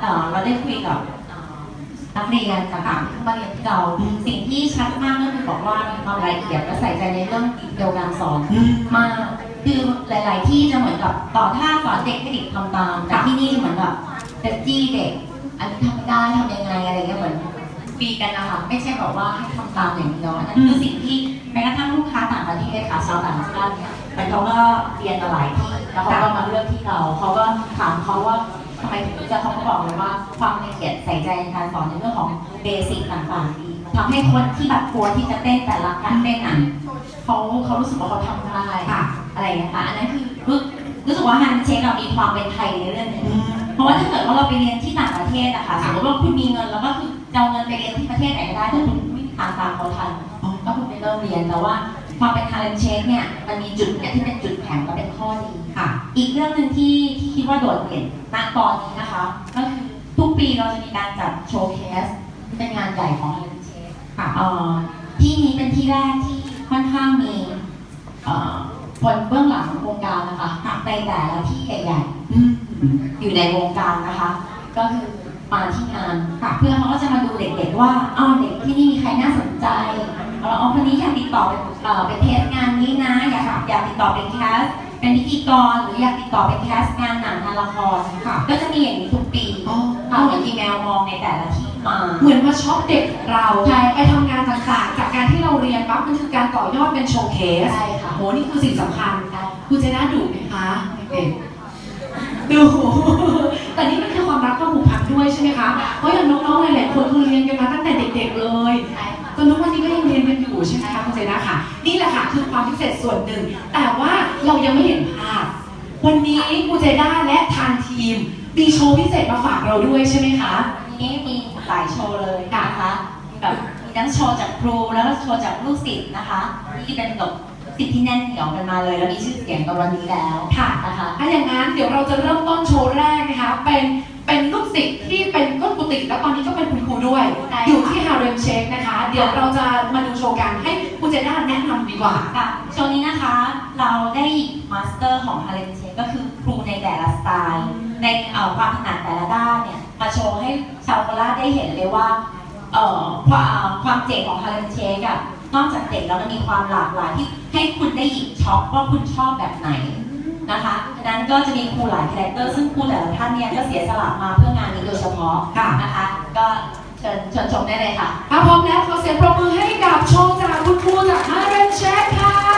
เอ่อเราได้คุยกับเอ่อนักเรียนต่างๆที่มาเรียนที่เราอืมสิ่งที่ชัดมากก็คือบอกว่ามีความละเอียดและใส่ใจในเรื่องดีเทลการสอนอืมมากคือหลาย ๆ ที่จะเหมือนกับต่อท่าสอนเด็กให้เด็กทำตามแต่ที่นี่จะเหมือนแบบจะจี้เด็ก อันนี้ทำไม่ได้ทำยังไงอะไรเงี้ยเหมือนปีกันนะคะไม่ใช่แบบว่าให้ทำตามอย่างเดียวอันนั่นคือสิ่งที่แม้กระทั่งลูกค้าต่างประเทศค่ะชาวต่างชาติเนี่ยแต่เขาก็เรียนมาหลายที่แล้วเขาก็มาเลือกที่เราเขาก็ถามเขาว่าทำ ไมถึงจะเขาก็บอกเลยว่าความละเอียดใส่ใจในการสอนในเรื่องของเบสิกต่างๆดีทำให้คนที่แบบกลัวที่จะเต้นแต่ละการเต้นอะเขาเขารู้สึกว่าเขาทำได้ค่ะอะไรอย่างเงี้ยค่ะอันนั้นคือรู้รู้สึกว่าฮันเช็คเรามีความเป็นไทยในเรื่องนี้อืมเพราะว่าถ้าเกิดว่าเราไปเรียนที่ต่างประเทศอะค่ะสมมติว่าคุณมีเงินแล้วก็คือจะเอาเงินไปเรียนที่ประเทศไหนก็ได้ถ้าคุณไม่มีทางตามเขาทันอ๋อก็คุณไปเริ่มเรียนแต่ว่า ความเป็น talent check เนี่ยมันมีจุดเนี่ยที่เป็นจุดแข็งและเป็นข้อดีค่ะ อีกเรื่องหนึ่งที่ที่คิดว่าโดดเด่นณตอนนี้นะคะ ก็คือทุกปีเราจะมีการจัดโชว์เคสเป็นงานใหญ่ของ talent check ค่ะเอ่อที่นี้เป็นที่แรกที่ค่อนข้างมีเอ่อคนเบื้องหลังวงการนะคะในแต่ละที่ใหญ่อืมๆอยู่ในวงการนะคะ ก็คือมาที่งานค่ะเพื่อนเขาก็จะมาดูเด็กๆว่าอ้าวเด็กที่นี่มีใครน่าสนใจ เราเอาคนนี้อยากติดต่อเป็นเอ่อเป็นเทสงานนี้นะอยากอยากติดต่อเป็นแคสเป็นพิธีกรหรืออยากติดต่อเป็นแคสงานหนังงานละครค่ะ ก็จะมีอย่างนี้ทุกปีอ๋อเขาเหมือนมีแมวมองในแต่ละที่มา เหมือนมาช็อปเด็กเราใช่ ไปทำงานต่างๆ จากการที่เราเรียนปั๊บมันคือการต่อยอดเป็นโชว์เคสใช่ค่ะโหนี่คือสิ่งสำคัญ ใช่คุณเจน่าดุไหมคะเด็กๆดู แต่นี่มันคือความรักความผูกพันด้วยใช่ไหมคะ เพราะอย่างน้องๆหลายๆคนคือเรียนกันมาตั้งแต่เด็กๆเลยใช่ค่ะจนทุกวันนี้ก็ยังเรียนกันอยู่ใช่ไหมคะคุณเจน่าค่ะ นี่แหละค่ะคือความพิเศษส่วนหนึ่ง แต่ว่าเรายังไม่เห็นภาพ วันนี้คุณเจด้าและทางทีมมีโชว์พิเศษมาฝากเราด้วยใช่ไหมคะวันนี้มีหลายโชว์เลยนะคะแบบมีทั้งโชว์จากครูแล้วก็โชว์จากลูกศิษย์นะคะที่เป็นแบบ ศิษย์ที่แน่นเหนียวกันมาเลย แล้วมีชื่อเสียงกันวันนี้แล้วค่ะนะคะถ้าอย่างนั้นเดี๋ยวเราจะเริ่มต้นโชว์แรกนะคะ เป็นเป็นลูกศิษย์ที่เป็นก้นกุฏิแล้วตอนนี้ก็เป็นคุณครูด้วยใช่ค่ะอยู่ที่ฮาเร็มเชคนะคะ เดี๋ยวเราจะมาดูโชว์กันให้คุณเจด้าแนะนำดีกว่าค่ะโชว์นี้นะคะ เราได้มาสเตอร์ของฮาเลนเชก็คือครูในแต่ละสไตล์ ในเอ่อความถนัดแต่ละด้านเนี่ยมาโชว์ให้ชาวโคราชได้เห็นเลยว่าเอ่อความความเจ๋งของฮาเลนเชกอะ นอกจากเจ๋งแล้วมันมีความหลากหลายที่ให้คุณได้หยิบช็อปว่าคุณชอบแบบไหนนะคะดังนั้นก็จะมีครูหลายคาแรคเตอร์ซึ่งครูแต่ละท่านเนี่ยก็เสียสละมาเพื่องานนี้โดยเฉพาะค่ะนะคะ ก็เชิญชิญชมได้เลยค่ะถ้าพร้อมแล้วขอเสียงปรบมือให้กับโชว์จากคุณครูจากฮาเรนเชคค่ะ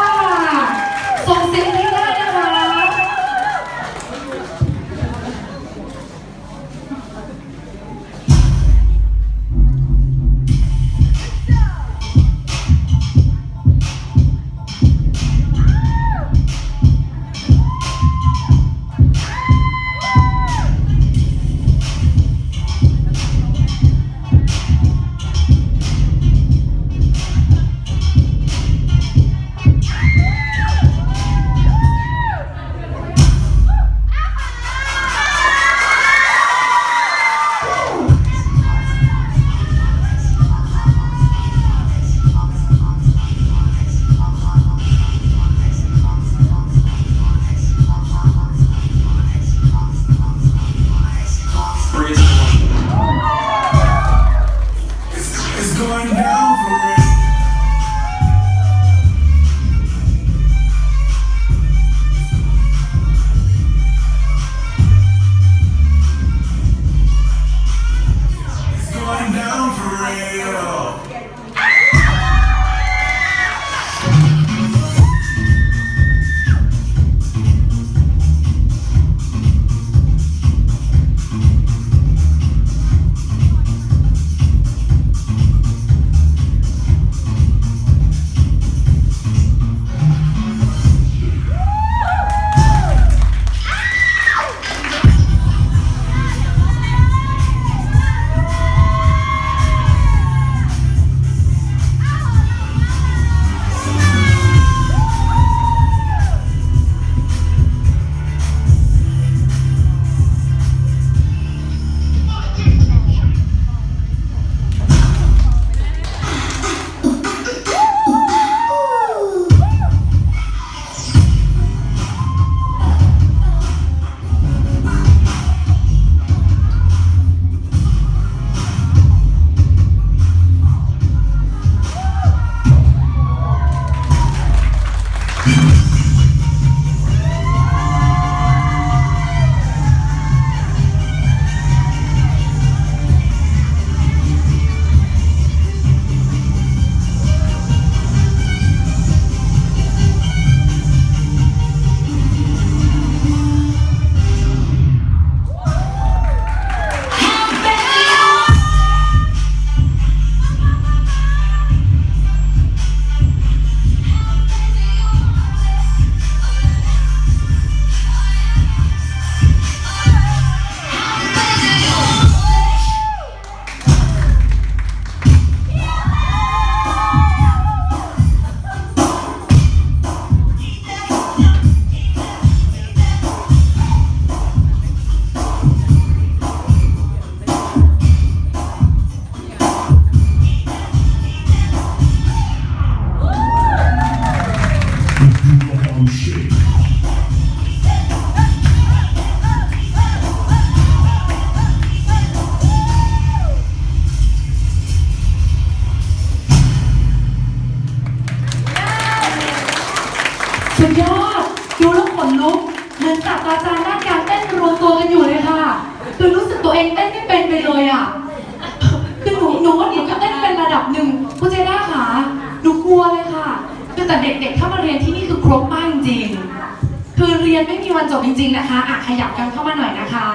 คือแต่เด็กๆ ถ้ามาเรียนที่นี่คือครบมากจริงๆคือเรียนไม่มีวันจบจริง ๆนะคะอะขยับกันเข้ามาหน่อยนะคะ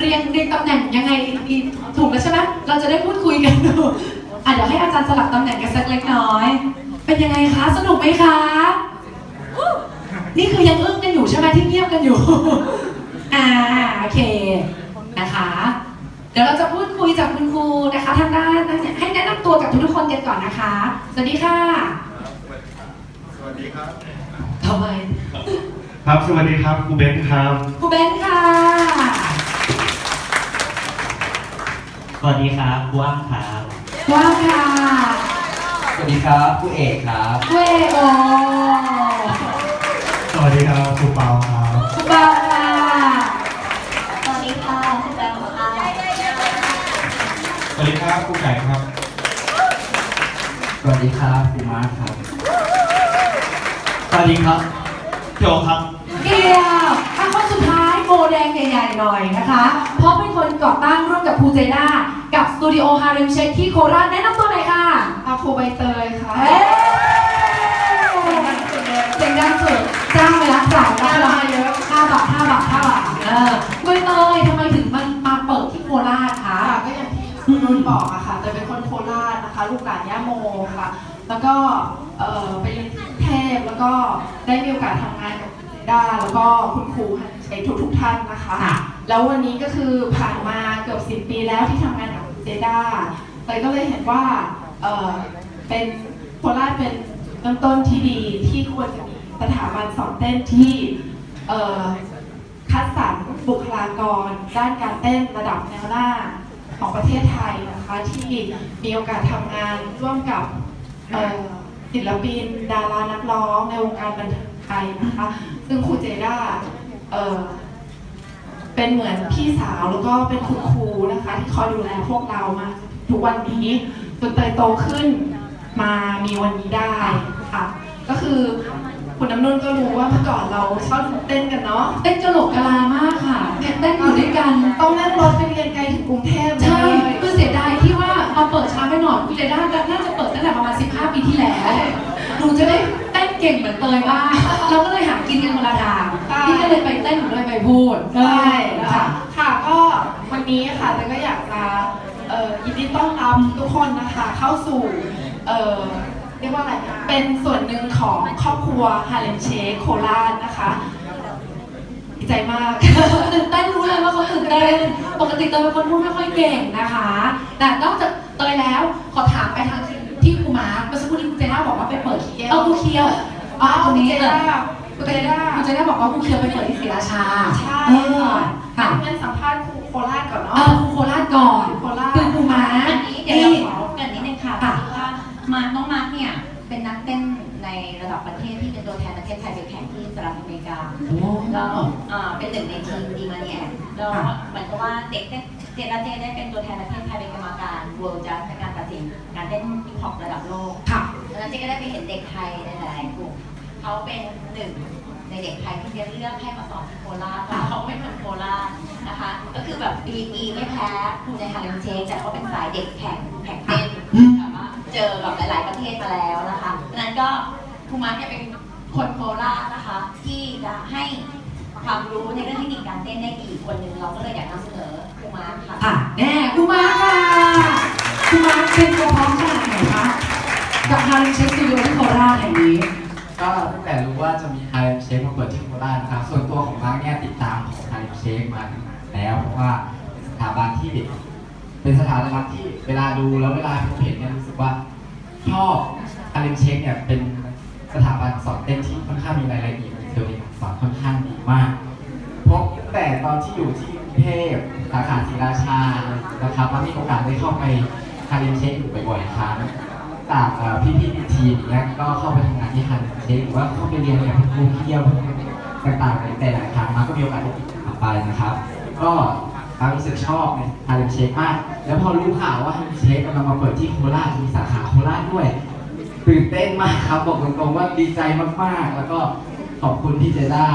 เรียนเรียนตำแหน่งยังไงดีถูกแล้วใช่ไหมเราจะได้พูดคุยกันดูอะเดี๋ยวให้อาจารย์สลับตำแหน่งกันสักเล็กน้อย เป็นยังไงคะสนุกไหมคะ นี่คือยังอึ้งกันอยู่ใช่ไหมที่เงียบกันอยู่ อ่าโอเคนะคะ เดี๋ยวเราจะพูดคุยจากคุณครูนะคะทางด้านให้แนะนำตัวกับทุกๆคนกันก่อนนะคะ สวัสดีค่ะ สวัสดีครับทำไมครับ สวัสดีครับครูเบนซ์ครับ ครูเบนค่ะ สวัสดีครับว่างครับว้าวค่ะ สวัสดีครับผู้เอกครับเวโอสวัสดีครับครูเปาครับครูบา วัสดีครับครูไก่ครับ สวัสดีครับพี่มาร์คครับ สวัสดีครับพี่โอครับ เกียวอะคนสุดท้ายโบแดงใหญ่ๆหน่อยนะคะ เพราะเป็นคนก่อตั้งร่วมกับครูเจด้ากับสตูดิโอฮาเร็มเชคที่โคราชแนะนำตัว แล้วก็เอ่อไปเรียนที่กรุงเทพแล้วก็ได้มีโอกาสทำงานกับคุณเจด้าแล้วก็คุณครูใช้ทุกๆท่านนะคะค่ะแล้ววันนี้ก็คือผ่านมาเกือบสิบปีแล้วที่ทำงานกับคุณเจด้าเตยก็เลยเห็นว่าเอ่อเป็นโคราชเป็นจุดเริ่มต้นที่ดีที่ควรจะมีสถาบันสอนเต้นที่เอ่อคัดสรรบุคลากร ด้านการเต้นระดับแนวหน้าของประเทศไทยนะคะที่มีโอกาสทำงานร่วมกับ เอ่อศิลปิน ดารานักร้องในวงการบันเทิงไทยนะคะ ซึ่งครูเจด้าเอ่อเป็นเหมือนพี่สาวแล้วก็เป็นคุณครูนะคะ ที่คอยดูแลพวกเรามา ทุกวันนี้จนเตยโตขึ้นมามีวันนี้ได้ค่ะ ก็คือคุณน้ำนุ่นก็รู้ว่าเมื่อก่อนเราชอบเต้นกันเนาะเต้นกระโหลกกะลามากค่ะเนี่ยเต้นอยู่ด้วยกัน ต้องนั่งรถไปเรียนไกลถึงกรุงเทพเลย ใช่คือเสียดายที่ว่ามาเปิดช้าไปหน่อยคุณเจด้าน่าจะเปิดตั้งแต่ประมาณ15ปี ที่แล้ว หนูจะได้เต้นเก่งเหมือนเตยบ้างเราก็เลยหากินกันคนละทางพี่ก็เลยไปเต้นหนูเลยไปพูดใช่นะนะคะคะค่ะ ก็วันนี้ค่ะแต่ก็อยากจะเอ่อยินดีต้อนรับทุกคนนะคะ เข้าสู่เอ่อเรียกว่าอะไร เป็นส่วนหนึ่งของครอบครัวฮาเลมเชคโคราชนะคะ ดีใจมาก ตื่นเต้นรู้เลยว่าเขาตื่นเต้นปกติเตยเป็นคนพูดไม่ค่อยเก่งนะคะ แต่นอกจากเตยแล้วขอถามไปทางที่ครู มาร์คเมื่อสักครู่นี้คุณเจด้าบอกว่าไปเปิดเออครูเคียวอ๋อตรงนี้เจเออด้าคุณเจด้าคุณเจด้าบอกว่าครูเคียวไปเปิดที่ศรีราชาใช่เออค่ะค่ะงั้นสัมภาษณ์ครูโคราชก่อนเอเนาะอครูโคราชก่อนโคราชคือครูมาร์คอันนี้เดี๋ยวเราขอเกรินนิดนึงค่ะค่ะว่ามาร์คน้องมาร์คเนี่ยเป็นนักเต้นในระดับประเทศที่เป็นตัวแทนประเทศไทยไปแข่งที่สหรัฐอเมริกาโอ้แล้วอ่าเป็นหนึ่งในทีมดีมานีแอนแล้วเหมือนกับว่าเด็กเต้น เจนและเจได้เป็นตัวแทนประเทศไทยเป็นกรรมการ World Jazz ในการตัดสินการเต้นฮิปฮอประดับโลกค่ะแล้วเจก็ได้ไปเห็นเด็กไทยในหลายๆกลุ่มเขาเป็นหนึ่งในเด็กไทยที่เจเลือกให้มาสอนที่โคราชเพราะเขาเป็นคนโคราชนะคะ ก็คือแบบดีกรีไม่แพ้ครูในฮาเลมเชคแต่เขาเป็นสายเด็กแข่งแข่งเต้นอืมแบบว่าเจอแบบหลาย ๆ ประเทศมาแล้วนะคะดังนั้นก็ครูมาร์คเนี่ยเป็นคนโคราชนะคะ ที่จะให้ ความรู้ในเรื่องเทคนิคการเต้นได้อีกคนหนึ่งเราก็เลยอยากนำเสนอครูมาร์คค่ะ อะแน่ครูมาร์คค่ะครูมาร์คเป็นตัวพร้อมขนาดไหนคะกับฮาริเชสตูดิโอที่โคราชแห่งนี้ก็ตั้งแต่รู้ว่าจะมีไฮเชคมาเปิดที่โคราชนะครับ ส่วนตัวของมาร์กเนี่ยติดตามของไฮเชคมาตั้งนานแล้วเพราะว่าเป็นสถาบันที่เป็นสถาบันที่เวลาดูแล้วเวลาผมเห็นเนี่ยรู้สึกว่าชอบไฮเชคเนี่ยเป็นสถาบันสอนเต้นที่ค่อนข้างมีรายละเอียดดี เทลในการสอนค่อนข้างดีมาก เพราะแต่ตอนที่อยู่ที่กรุงเทพสาขาศรีราชานะครับแล้วมีโอกาสได้เข้าไปไฮเชคอยู่บ่อยๆครั้งจากเอ่พี่ๆในทีมเนี่ยก็เข้าไปทำงานที่ฮันเชคหรือว่าเข้าไปเรียนกับครูที่เดียวต่างๆในแต่หลายครั้งมาก็มีโอกาสได้ติดตามไปนะครับ ก็เรารู้สึกชอบในฮันเชคมาก แล้วพอรู้ข่าวว่าฮันเชคกำลังมาเปิดที่โคราชมีสาขาโคราชด้วย ตื่นเต้นมากครับ บอกตรงๆว่าดีใจมากๆ แล้วก็ ขอบคุณพี่เจด้า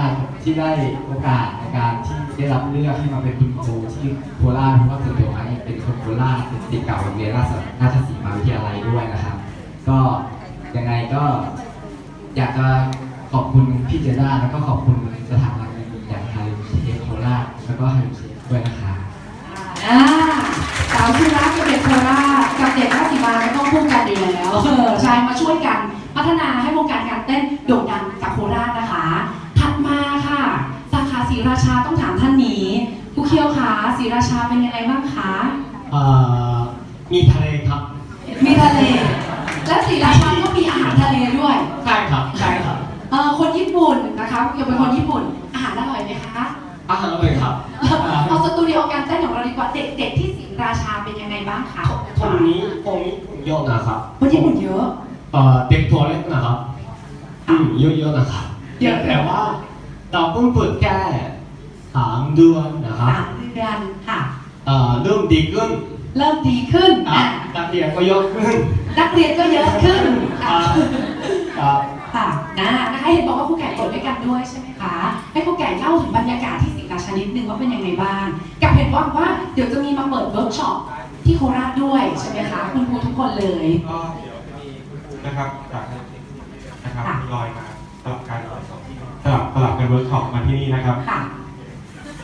ที่ได้โอกาสในการที่ได้รับเลือกให้มาเป็นคุณครูที่โคราชเพราะว่าส่วนตัวไม้เป็นคนโคราชเป็นศิษย์เก่าโรงเรียนราชราชสีมาวิทยาลัยด้วยนะครับ ก็ยังไงก็อยากจะขอบคุณพี่เจด้าแล้วก็ขอบคุณสถาบันดีๆอย่างไทยเชฟโคราชแล้วก็ไฮเชด้วยนะครับอ่าสาวสุรักกับเด็กโคราชกับเด็กราชสีมาก็ต้องคู่กันอยู่แล้วเออใช่มาช่วยกันพัฒนาให้วงการการเต้นโด่งดังจากโคราช รีราชาต้องถามท่านนี้ครูเคียวคะศรีราชาเป็นยังไงบ้างคะเอ่อมีทะเลครับมีทะเล และศรีราชาก็มีอาหารทะเลด้วยใช่ครับใช่ครับเออคนญี่ปุ่นนะคะเกี่ยวเป็นคนญี่ปุ่น อาหารอร่อยไหมคะอาหารเลยครับเอาสตูดิโอการเต้นของเราดีกว่าเด็กๆที่ศรีราชาเป็นยังไงบ้างคะตรงนี้ตรงนี้เยอะนะครับคนญี่ปุ่นเยอะเอ่อเด็กตัวเล็กนะครับอืมเยอะๆนะครับเยอะแต่ว่า เราเพิ่งเปิดแค่สามเดือนนะครับสามเดือนค่ะเอ่อเริ่มดีขึ้นเริ่มดีขึ้นอะอะนักเรียนก็เยอะขึ้นนักเรียนก็เยอะขึ้นอ่าค่ะครับค่ะนะนะคะเห็นบอกว่าครูไก่เปิดด้วยกันด้วยใช่ไหมคะ ให้ครูไก่เล่าถึงบรรยากาศที่ศรีราชานิดนึงว่าเป็นยังไงบ้างกับเห็นว่าว่าเดี๋ยวจะมีมาเปิดเวิร์กช็อปที่โคราชด้วยใช่ไหมคะคุณครูทุกคนเลยก็เดี๋ยวจะมีคุณครูนะครับจากนะครับค่ะทยอยมาสลับกันส ลับสลับกันเวิร์กช็อปมาที่นี่นะครับ ค่ะ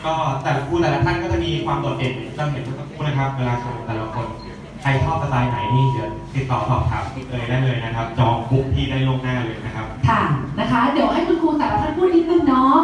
ก็แต่ละคู่แต่ละท่านก็จะมีความโดดเด่นเราเห็นคุณนะครับ เวลาชมแต่ละคน ใครชอบสไตล์ไหนนี่เดี๋ยวติดต่อสอบถามเลยได้เลยนะครับ จองบุ๊กที่ได้ล่วงหน้าเลยนะครับ ค่ะนะคะ เดี๋ยวให้คุณครูแต่ละท่านพูดนิดนึงเนาะ